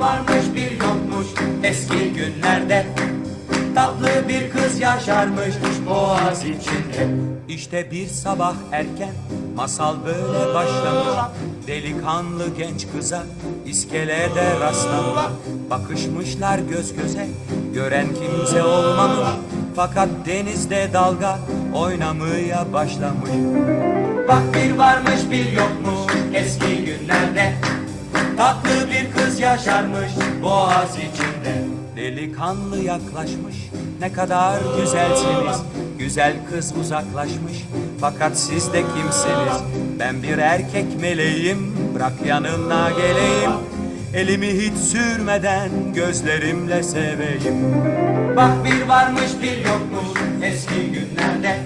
varmış bir yokmuş eski günlerde. Tatlı bir kız yaşarmış boğaz içinde. İşte bir sabah erken masal böyle başlamış. Delikanlı genç kıza iskelede rastlamış. Bakışmışlar göz göze gören kimse olmamış. Fakat denizde dalga oynamaya başlamış. Bak bir varmış bir yokmuş eski günlerde. Tatlı yaşarmış boğaz içinde. Delikanlı yaklaşmış ne kadar güzelsiniz. Güzel kız uzaklaşmış fakat siz de kimsiniz? Ben bir erkek meleğim bırak yanına geleyim. Elimi hiç sürmeden gözlerimle seveyim. Bak bir varmış bir yokmuş eski günlerde.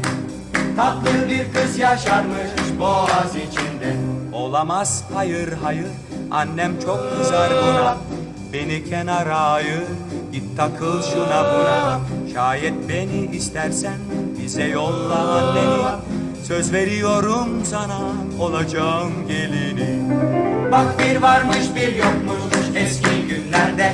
Tatlı bir kız yaşarmış boğaz içinde. Olamaz hayır hayır annem çok kızar buna. Beni kenara ayır git takıl şuna buna. Şayet beni istersen bize yolla anneni. Söz veriyorum sana olacağım gelini. Bak bir varmış bir yokmuş eski günlerde.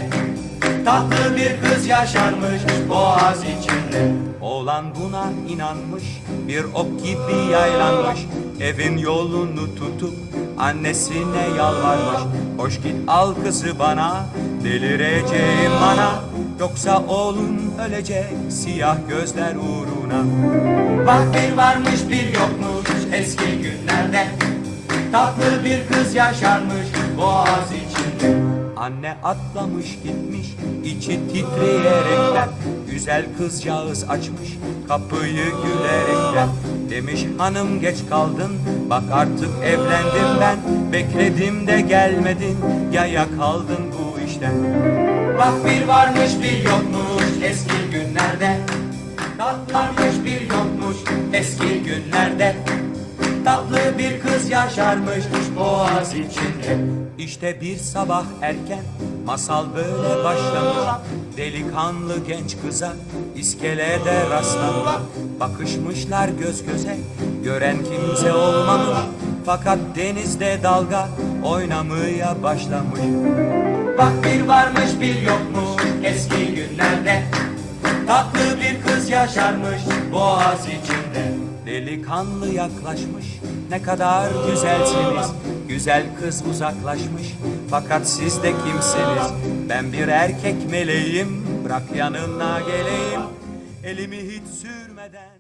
Tatlı bir kız yaşarmış boğaz içinde Oğlan buna inanmış bir ok gibi yaylanmış. Evin yolunu tutup annesine yalvarmış. Hoş git al kızı bana delireceğim bana. Yoksa oğlum ölecek siyah gözler uğruna. Bak bir varmış bir yokmuş eski günlerde. Tatlı bir kız yaşarmış boğaz içinde. Anne atlamış gitmiş içi titreyerekten Güzel kızcağız açmış kapıyı gülerekten Demiş hanım geç kaldın. Bak artık evlendim ben. Bekledim de gelmedin. Yaya kaldın bu işten. Bak bir varmış bir yokmuş eski günlerde. Tatlarmış bir yokmuş eski günlerde. Tatlı bir kız yaşarmış boğaz içinde. İşte bir sabah erken masal böyle başlamış. Delikanlı genç kıza iskelede rastlamış. Bakışmışlar göz göze gören kimse olmamış. Fakat denizde dalga oynamaya başlamış. Bak bir varmış bir yokmuş eski günlerde. Tatlı bir kız yaşarmış boğaz içinde. Delikanlı yaklaşmış ne kadar güzelsiniz. Güzel kız uzaklaşmış fakat siz de kimsiniz? Ben bir erkek meleğim. Bırak yanına geleyim. Elimi hiç sürmeden